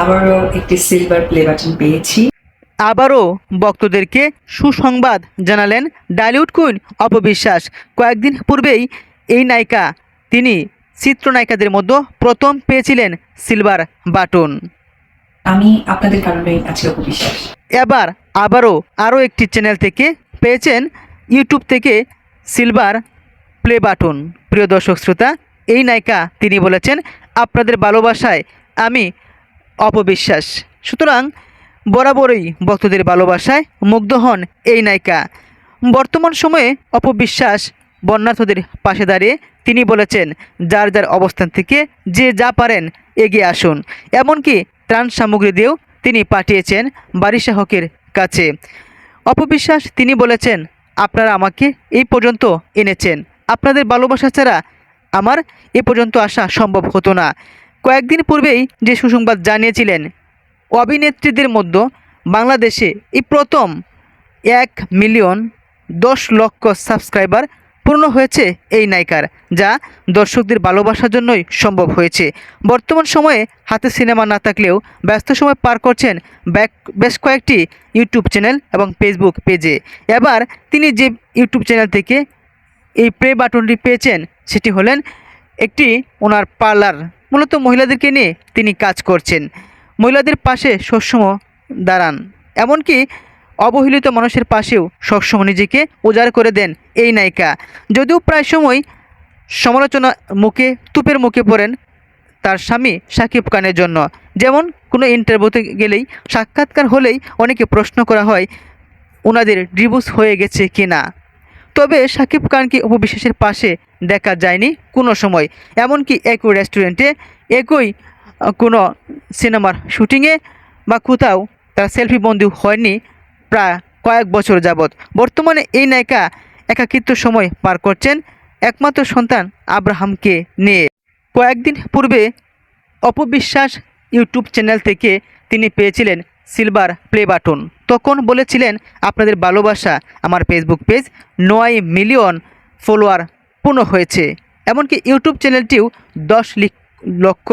আবারও একটি silver play button পেয়েছি। আবারও ভক্তদেরকে সুসংবাদ জানালেন ডালিউড কুইন অপবিশ্বাস। কয়েকদিন পূর্বেই এই নায়িকা তিনি চিত্রনায়িকাদের মধ্যে প্রথম পেয়েছিলেন সিলভার বাটন। আমি আপনাদের কারণেই আছি অপবিশ্বাস। এবার আবারও আরও একটি চ্যানেল থেকে পেয়েছেন ইউটিউব থেকে সিলভার প্লে বাটন প্রিয় দর্শক শ্রোতা এই নায়িকা তিনি বলেছেন আপনাদের ভালোবাসায় আমি অপবিশ্বাস। সুতরাং বরাবরই ভক্তদের ভালোবাসায় মুগ্ধ হন এই নায়িকা। বর্তমান সময়ে অপবিশ্বাস বন্যার্থদের পাশে দাঁড়িয়ে তিনি বলেছেন, যার যার অবস্থান থেকে যে যা পারেন এগিয়ে আসুন। এমনকি ত্রাণ সামগ্রী দিয়েও তিনি পাঠিয়েছেন বারিশা হকের কাছে। অপবিশ্বাস তিনি বলেছেন, আপনারা আমাকে এই পর্যন্ত এনেছেন। আপনাদের ভালোবাসা ছাড়া আমার এ পর্যন্ত আসা সম্ভব হতো না। কয়েকদিন পূর্বেই যে সুসংবাদ জানিয়েছিলেন অভিনেত্রীদের মধ্যে বাংলাদেশে এই প্রথম এক মিলিয়ন দশ লক্ষ সাবস্ক্রাইবার পূর্ণ হয়েছে এই নায়িকার, যা দর্শকদের ভালোবাসার জন্যই সম্ভব হয়েছে। বর্তমান সময়ে হাতে সিনেমা না থাকলেও ব্যস্ত সময় পার করছেন ব্যাক- বেশ কয়েকটি ইউটিউব চ্যানেল এবং ফেসবুক পেজে। এবার তিনি যে ইউটিউব চ্যানেল থেকে এই প্লে বাটনটি পেয়েছেন, সেটি হলেন একটি ওনার পার্লার। মূলত মহিলাদেরকে নিয়ে তিনি কাজ করছেন। মহিলাদের পাশে সবসময় দাঁড়ান। এমনকি অবহেলিত মানুষের পাশেও সবসময় নিজেকে উজাড় করে দেন এই নায়িকা। যদিও প্রায় সময় সমালোচনা মুখে, তুপের মুখে পড়েন তার স্বামী সাকিব খানের জন্য। যেমন কোনো ইন্টারভিউতে গেলেই, সাক্ষাৎকার হলেই অনেকে প্রশ্ন করা হয় ওনাদের ডিভোর্স হয়ে গেছে কি না তবে সাকিব খানকে উপবিশ্বাসের পাশে দেখা যায়নি কোনো সময়। এমনকি একই রেস্টুরেন্টে, একই কোনো সিনেমার শুটিংয়ে বা কোথাও তার সেলফি বন্ধু হয়নি প্রায় কয়েক বছর যাবৎ। বর্তমানে এই নায়িকা একাকিত্ব সময় পার করছেন একমাত্র সন্তান আব্রাহামকে নিয়ে। কয়েকদিন পূর্বে অপবিশ্বাস ইউটিউব চ্যানেল থেকে তিনি পেয়েছিলেন সিলভার প্লে বাটন। তখন বলেছিলেন, আপনাদের ভালোবাসা আমার ফেসবুক পেজ নয় মিলিয়ন ফলোয়ার পূর্ণ হয়েছে। এমনকি ইউটিউব চ্যানেলটিও দশ লক্ষ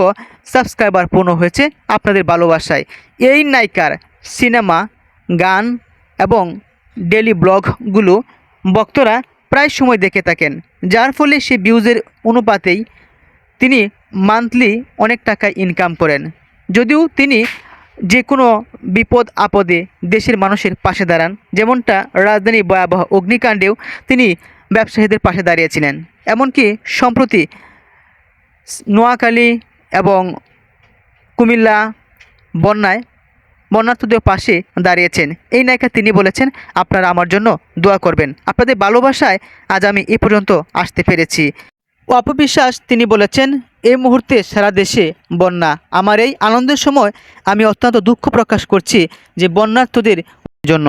সাবস্ক্রাইবার পূর্ণ হয়েছে আপনাদের ভালোবাসায়। এই নায়িকার সিনেমা, গান এবং ডেলি ব্লগগুলো ভক্তরা প্রায় সময় দেখে থাকেন, যার ফলে সে ভিউজের অনুপাতেই তিনি মান্থলি অনেক টাকা ইনকাম করেন। যদিও তিনি যে কোনো বিপদ আপদে দেশের মানুষের পাশে দাঁড়ান। যেমনটা রাজধানী ভয়াবহ অগ্নিকাণ্ডেও তিনি ব্যবসায়ীদের পাশে দাঁড়িয়েছিলেন। এমনকি সম্প্রতি নোয়াখালী এবং কুমিল্লা বন্যায় বন্যার্থদের পাশে দাঁড়িয়েছেন। এই নায়িকা তিনি বলেছেন, আপনারা আমার জন্য দোয়া করবেন। আপনাদের ভালোবাসায় আজ আমি এ পর্যন্ত আসতে পেরেছি। অপবিশ্বাস তিনি বলেছেন এই মুহূর্তে সারা দেশে বন্যা। আমার এই আনন্দের সময় আমি অত্যন্ত দুঃখ প্রকাশ করছি যে বন্যার্থদের জন্য।